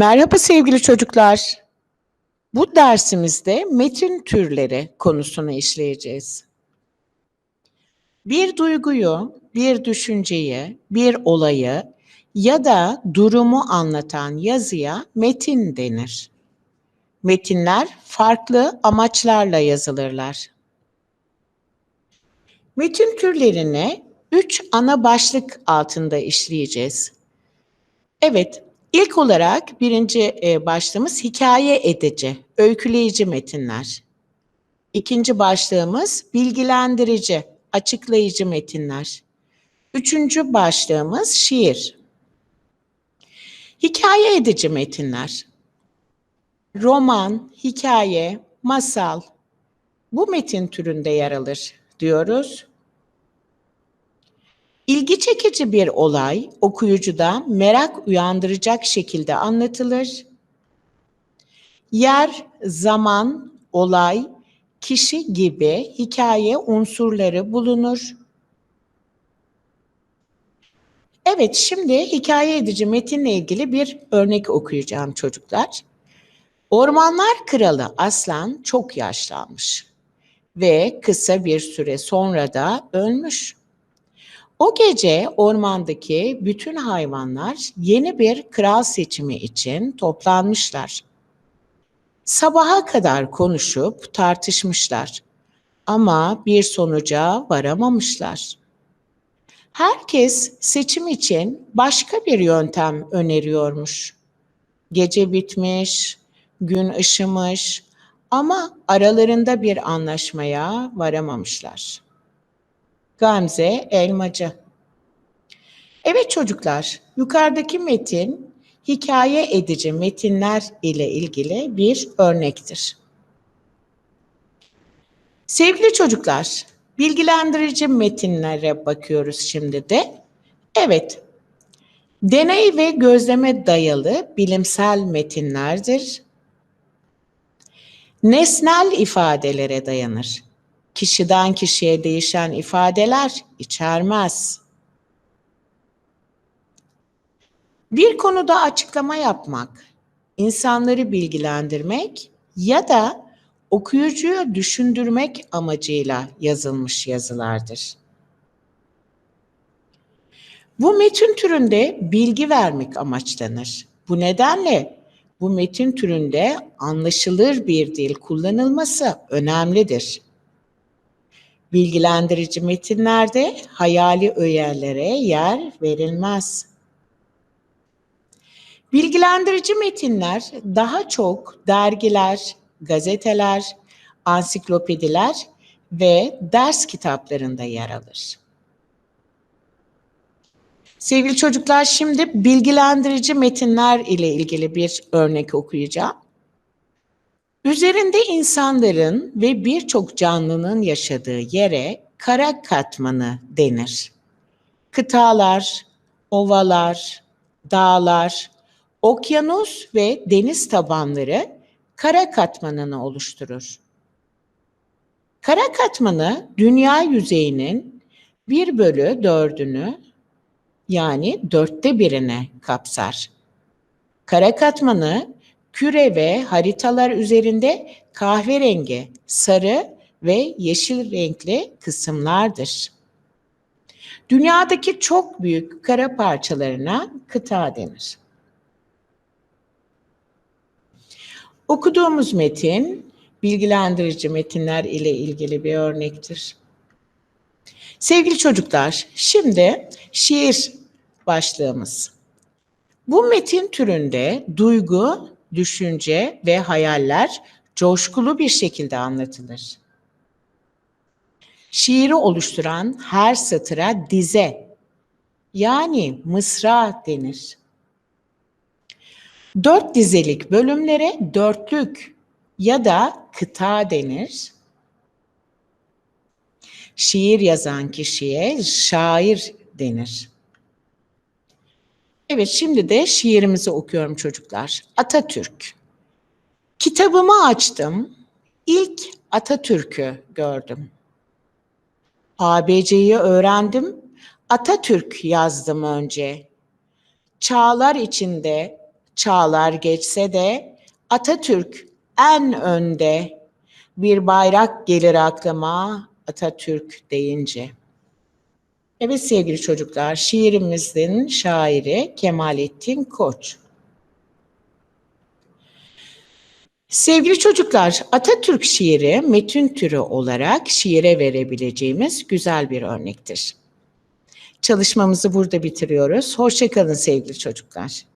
Merhaba sevgili çocuklar. Bu dersimizde metin türleri konusunu işleyeceğiz. Bir duyguyu, bir düşünceyi, bir olayı ya da durumu anlatan yazıya metin denir. Metinler farklı amaçlarla yazılırlar. Metin türlerini üç ana başlık altında işleyeceğiz. Evet, ilk olarak birinci e, başlığımız hikaye edici, öyküleyici metinler. İkinci başlığımız bilgilendirici, açıklayıcı metinler. Üçüncü başlığımız şiir. Hikaye edici metinler. Roman, hikaye, masal bu metin türünde yer alır diyoruz. İlgi çekici bir olay okuyucuda merak uyandıracak şekilde anlatılır. Yer, zaman, olay, kişi gibi hikaye unsurları bulunur. Evet, şimdi hikaye edici metinle ilgili bir örnek okuyacağım çocuklar. Ormanlar kralı aslan çok yaşlanmış ve kısa bir süre sonra da ölmüş. O gece ormandaki bütün hayvanlar yeni bir kral seçimi için toplanmışlar. Sabaha kadar konuşup tartışmışlar ama bir sonuca varamamışlar. Herkes seçim için başka bir yöntem öneriyormuş. Gece bitmiş, gün ışımış ama aralarında bir anlaşmaya varamamışlar. Gamze Elmacı. Evet çocuklar, yukarıdaki metin hikaye edici metinler ile ilgili bir örnektir. Sevgili çocuklar, bilgilendirici metinlere bakıyoruz şimdi de. Evet, deney ve gözleme dayalı bilimsel metinlerdir. Nesnel ifadelere dayanır kişiden kişiye değişen ifadeler içermez. Bir konuda açıklama yapmak, insanları bilgilendirmek ya da okuyucuyu düşündürmek amacıyla yazılmış yazılardır. Bu metin türünde bilgi vermek amaçlanır. Bu nedenle bu metin türünde anlaşılır bir dil kullanılması önemlidir. Bilgilendirici metinlerde hayali öğelere yer verilmez. Bilgilendirici metinler daha çok dergiler, gazeteler, ansiklopediler ve ders kitaplarında yer alır. Sevgili çocuklar şimdi bilgilendirici metinler ile ilgili bir örnek okuyacağım. Üzerinde insanların ve birçok canlının yaşadığı yere kara katmanı denir. Kıtalar, ovalar, dağlar, okyanus ve deniz tabanları kara katmanını oluşturur. Kara katmanı dünya yüzeyinin bir bölü dördünü yani dörtte birini kapsar. Kara katmanı küre ve haritalar üzerinde kahverengi, sarı ve yeşil renkli kısımlardır. Dünyadaki çok büyük kara parçalarına kıta denir. Okuduğumuz metin bilgilendirici metinler ile ilgili bir örnektir. Sevgili çocuklar, şimdi şiir başlığımız. Bu metin türünde duygu düşünce ve hayaller coşkulu bir şekilde anlatılır. Şiiri oluşturan her satıra dize yani mısra denir. Dört dizelik bölümlere dörtlük ya da kıta denir. Şiir yazan kişiye şair denir. Evet şimdi de şiirimizi okuyorum çocuklar. Atatürk. Kitabımı açtım. İlk Atatürk'ü gördüm. ABC'yi öğrendim. Atatürk yazdım önce. Çağlar içinde Çağlar geçse de Atatürk en önde. Bir bayrak gelir aklıma Atatürk deyince. Evet sevgili çocuklar, şiirimizin şairi Kemalettin Koç. Sevgili çocuklar, Atatürk şiiri metin türü olarak şiire verebileceğimiz güzel bir örnektir. Çalışmamızı burada bitiriyoruz. Hoşçakalın sevgili çocuklar.